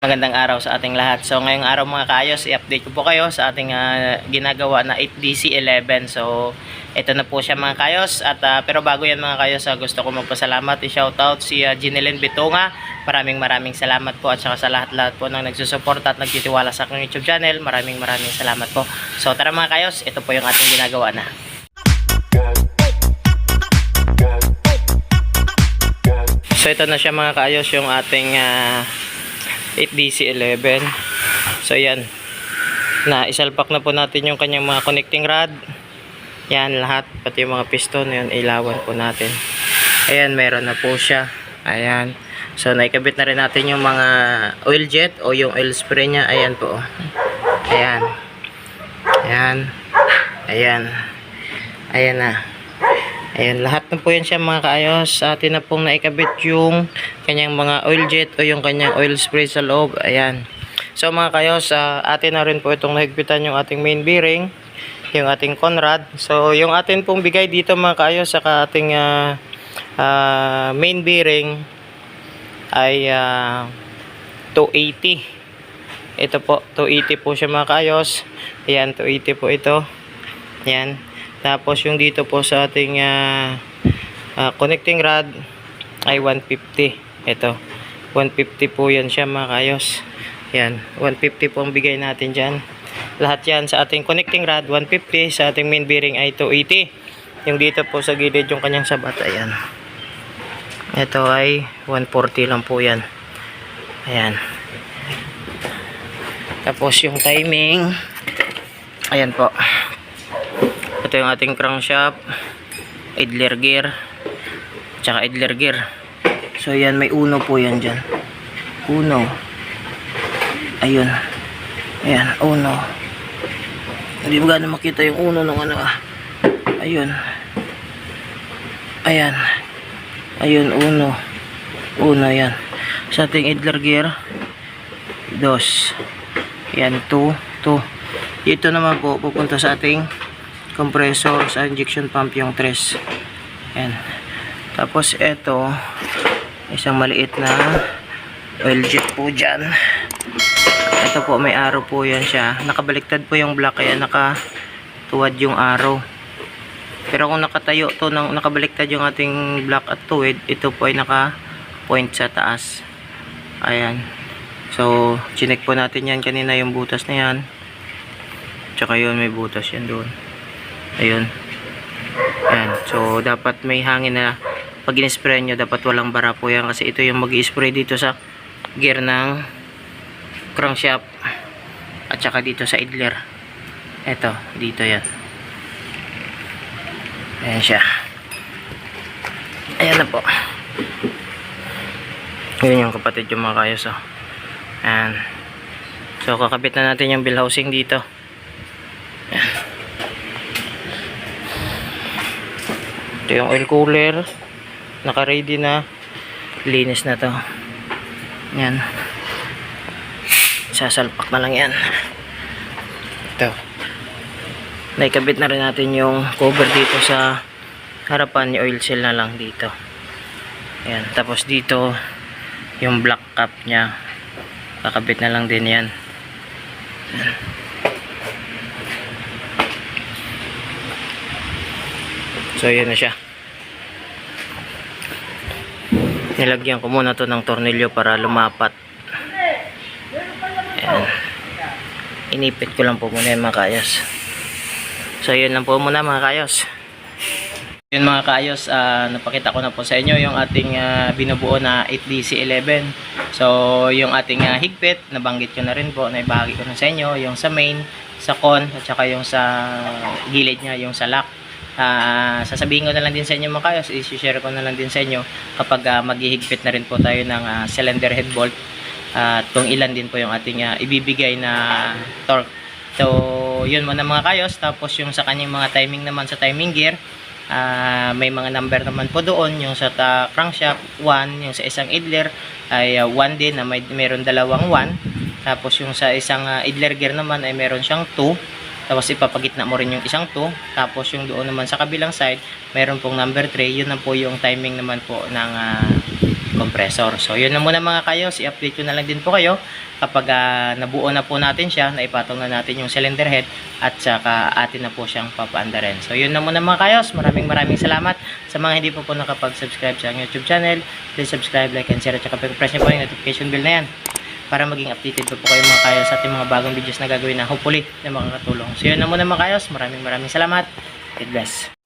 Magandang araw sa ating lahat. So ngayong araw mga kaayos, i-update ko po kayo sa ating ah, ginagawa na 8DC11. So ito na po siya mga kaayos. At, ah, pero bago yan mga kaayos, ah, gusto ko magpasalamat. I-shoutout si uh, Ginelyn Bitunga. Maraming maraming salamat po at saka sa lahat-lahat po ng nagsusuporta at nagtitiwala sa aking YouTube channel. Maraming maraming salamat po. So tara mga kaayos, ito po yung ating ginagawa na. So ito na siya mga kaayos yung ating ah, 8DC11. So yan. Na isalpak na po natin yung kanyang mga connecting rod. Yan lahat pati yung mga piston yan ilawan po natin. Ayan meron na po siya. Ayan. So naikabit na rin natin yung mga oil jet o yung oil spray niya. Ayan po. Ayan. Ayan. Ayan. Ayan na. Ayan, lahat na po yan siya mga kaayos. Atin na pong naikabit yung kanyang mga oil jet o yung kanyang oil spray sa loob. Ayan. So mga kaayos, sa atin na rin po itong nahigpitan yung ating main bearing, yung ating Conrad. So yung atin pong bigay dito mga kaayos sa ating ah, ah, main bearing ay ah, 280. Ito po, 280 po siya mga kaayos. Ayan, 280 po ito. Ayan. Tapos yung dito po sa ating ah, ah, connecting rod ay 150. Ito. 150 po yan siya mga kayos. Yan. 150 po ang bigay natin dyan. Lahat yan sa ating connecting rod 150. Sa ating main bearing ay 280. Yung dito po sa gilid yung kanyang sabat. Ayan. Ito ay 140 lang po yan. Ayan. Tapos yung timing. Ayan po. Ito yung ating crankshaft, idler gear, tsaka idler gear. So yan, may uno po yan dyan. Uno. Ayun. Ayan, uno. Hindi mo gano'n makita yung uno ng ano ah. Ayun. Ayan. Ayun, uno. Uno yan. Sa ating idler gear, dos. Yan, two, two. Ito naman po, pupunta sa ating compressor sa injection pump yung tres. Yan tapos ito isang maliit na oil jet po dyan. Ito po may arrow po yan siya. Nakabaliktad po yung black kaya nakatuwad yung arrow. Pero kung nakatayo to nang nakabaliktad yung ating black at tuwid ito po ay naka point sa taas. Ayan. So chinek po natin yan kanina yung butas na yan. Tsaka yun may butas yan doon ayun. Yan so dapat may hangin na pag in-spray nyo dapat walang bara po yan kasi ito yung mag spray dito sa gear ng crankshaft at saka dito sa idler. Eto dito yan. Ayan siya. Ayan na po. Yun yung kapatid yung mga kayos oh. ayan. So kakabit na natin yung bill housing dito ito yung oil cooler. Naka ready na. Linis na to. Yan. Sasalpak na lang yan. Ito. Naikabit na rin natin yung cover dito sa harapan yung oil seal na lang dito. Yan. Tapos dito yung black cap nya kakabit na lang din yan. Yan. So, yun na siya. Nilagyan ko muna to ng tornilyo para lumapat. Ayan. Inipit ko lang po muna yung mga kayos. So, yun lang po muna mga kayos. Yun mga kayos, ah, napakita ko na po sa inyo yung ating ah, binubuo na 8DC11. So, yung ating ah, higpit, nabanggit ko na rin po, naibahagi ko na sa inyo, yung sa main, sa con, at saka yung sa gilid niya, yung sa lock. Ah, sasabihin ko na lang din sa inyo mga kayos, i-share ko na lang din sa inyo kapag uh, maghihigpit na rin po tayo ng ah, cylinder head bolt at kung ilan din po yung ating ah, ibibigay na torque. So, yun muna mga kayos. Tapos yung sa kanyang mga timing naman sa timing gear, ah, may mga number naman po doon. Yung sa ta crankshaft, 1. Yung sa isang idler ay 1 din na may meron dalawang 1. Tapos yung sa isang ah, idler gear naman ay meron siyang 2. Tapos ipapagitna mo rin yung isang 2. Tapos yung doon naman sa kabilang side, meron pong number 3. Yun na po yung timing naman po ng ah, compressor. So, yun na muna mga kayos. I-update ko na lang din po kayo kapag ah, nabuo na po natin siya, naipatong na natin yung cylinder head at saka atin na po siyang papaandarin. So, yun na muna mga kayos. Maraming maraming salamat sa mga hindi po po nakapag-subscribe sa YouTube channel. Please subscribe, like, and share at saka press nyo po yung notification bell na yan para maging updated po po kayo mga kayos sa ating mga bagong videos na gagawin na hopefully na makakatulong. So, yun na muna mga kayos. Maraming maraming salamat. God bless.